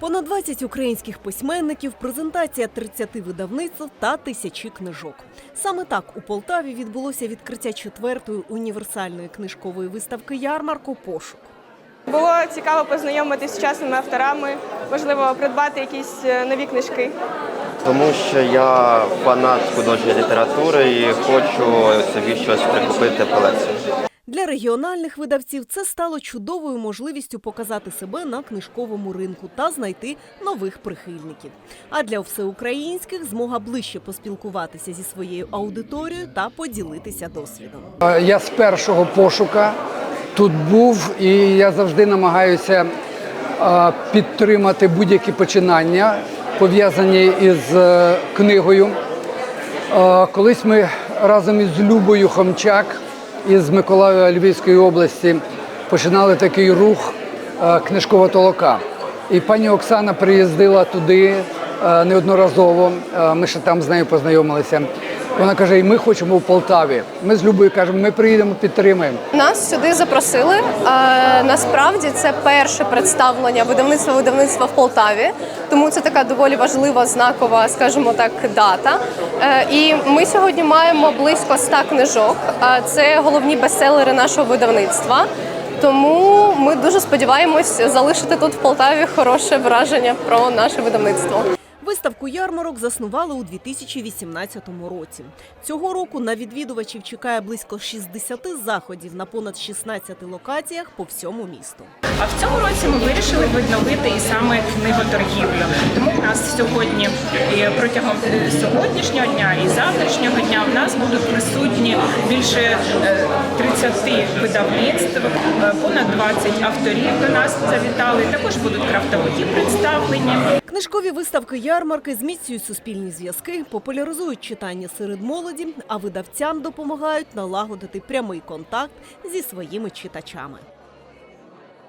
Понад 20 українських письменників, презентація 30 видавництв та тисячі книжок. Саме так у Полтаві відбулося відкриття четвертої універсальної книжкової виставки ярмарку Пошук. Було цікаво познайомитися з сучасними авторами, можливо, придбати якісь е, нові книжки. Тому що я фанат художньої літератури і хочу собі щось прикупити в колекцію. Для регіональних видавців це стало чудовою можливістю показати себе на книжковому ринку та знайти нових прихильників. А для всеукраїнських змога ближче поспілкуватися зі своєю аудиторією та поділитися досвідом. Я з першого пошука тут був, і я завжди намагаюся підтримати будь-які починання, пов'язані із е, книгою. Колись ми разом із Любою Хомчак із Миколаєва Львівської області починали такий рух книжкового книжкова толока. І пані Оксана приїздила туди е, неодноразово. Е, Ми ще там з нею познайомилися. Вона каже: і ми хочемо в Полтаві. Ми з Любою кажемо, ми приїдемо, підтримаємо. Нас сюди запросили. А, насправді це перше представлення видавництва видавництва в Полтаві, тому це така доволі важлива, знакова, скажімо так, дата. Е, І ми сьогодні маємо близько ста книжок. А Це головні бестселери нашого видавництва. Тому ми дуже сподіваємось залишити тут в Полтаві хороше враження про наше видавництво. Виставку ярмарок заснували у 2018 році. Цього року на відвідувачів чекає близько 60 заходів на понад 16 локаціях по всьому місту. А в цьому році ми вирішили відновити і саме книготоргівлю. Тому в нас сьогодні протягом е, сьогоднішнього дня і завтрашнього дня в нас будуть присутні більше е, 30 видавництв, е, понад 20 авторів до нас завітали. Також будуть крафтовики представлені. Книжкові виставки ярмарки зміцнюють суспільні зв'язки, популяризують читання серед молоді, а видавцям допомагають налагодити прямий контакт зі своїми читачами.